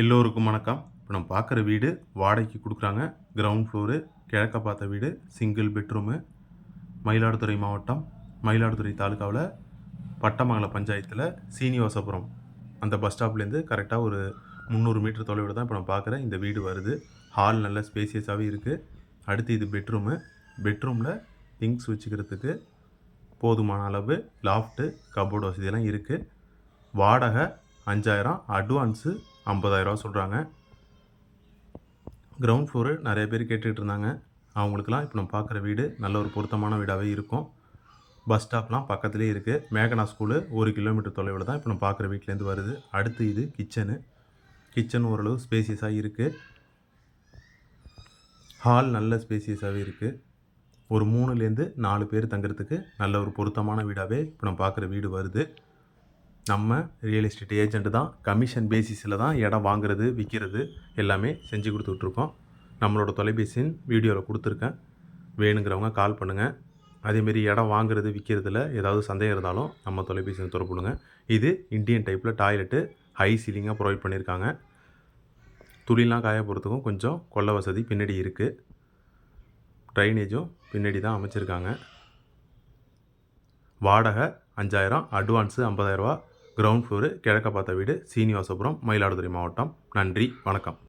எல்லோருக்கும் வணக்கம். இப்போ நம்ம பார்க்குற வீடு வாடகைக்கு கொடுக்குறாங்க. கிரவுண்ட் ஃப்ளோரு கிழக்க பார்த்த வீடு சிங்கிள் பெட்ரூமு மயிலாடுதுறை மாவட்டம் மயிலாடுதுறை தாலுக்காவில் பட்டமங்கலம் பஞ்சாயத்தில் சீனிவாசபுரம். அந்த பஸ் ஸ்டாப்லேருந்து கரெக்டாக ஒரு முந்நூறு மீட்டர் தொலைவில் தான் இப்போ நம்ம பார்க்குற இந்த வீடு வருது. ஹால் நல்ல ஸ்பேசியஸாகவே இருக்குது அடுத்து இது பெட்ரூமு பெட்ரூமில் திங்ஸ் வச்சுக்கிறதுக்கு போதுமான அளவு லாஃப்ட்டு கபோர்டு வசதியெல்லாம் இருக்குது வாடகை அஞ்சாயிரம். அட்வான்ஸு ஐம்பதாயிரரூவா சொல்கிறாங்க கிரவுண்ட் ஃப்ளோரு நிறைய பேர் கேட்டுகிட்டு இருந்தாங்க. அவங்களுக்குலாம் இப்போ நம்ம பார்க்குற வீடு நல்ல ஒரு பொருத்தமான வீடாகவே இருக்கும். பஸ் ஸ்டாப்லாம் பக்கத்துலேயே இருக்குது மேகனா ஸ்கூலு ஒரு கிலோமீட்டர் தொலைவில் தான் இப்போ நம்ம பார்க்குற வீட்டிலேருந்து வருது. அடுத்து இது கிச்சனு கிச்சன் ஓரளவு ஸ்பேசியஸாக இருக்குது ஹால் நல்ல ஸ்பேசியஸாகவே இருக்குது ஒரு மூணுலேருந்து நாலு பேர் தங்குறதுக்கு நல்ல ஒரு பொருத்தமான வீடாகவே இப்போ நம்ம பார்க்குற வீடு வருது. நம்ம ரியல் எஸ்டேட் ஏஜெண்ட்டு தான் கமிஷன் பேசிஸில் தான் இடம் வாங்குறது விற்கிறது எல்லாமே செஞ்சு கொடுத்துட்ருக்கோம். நம்மளோட தொலைபேசியின் வீடியோவில் கொடுத்துருக்கேன். வேணுங்கிறவங்க கால் பண்ணுங்கள் அதேமாரி இடம் வாங்குறது விற்கிறதுல ஏதாவது சந்தேகம் இருந்தாலும் நம்ம தொலைபேசியில் தொடர்புடுங்க. இது இந்தியன் டைப்பில் டாய்லெட்டு ஹை சீலிங்காக ப்ரொவைட் பண்ணியிருக்காங்க. துளிலாம் காய போகிறதுக்கும் கொஞ்சம் கொள்ள வசதி பின்னாடி இருக்குது ட்ரைனேஜும் பின்னாடி தான் அமைச்சிருக்காங்க. வாடகை அஞ்சாயிரம் அட்வான்ஸு ஐம்பதாயிரரூவா கிரவுண்ட் ஃப்ளோரு கிழக்க பார்த்த வீடு சீனிவாசபுரம் மயிலாடுதுறை மாவட்டம். நன்றி வணக்கம்.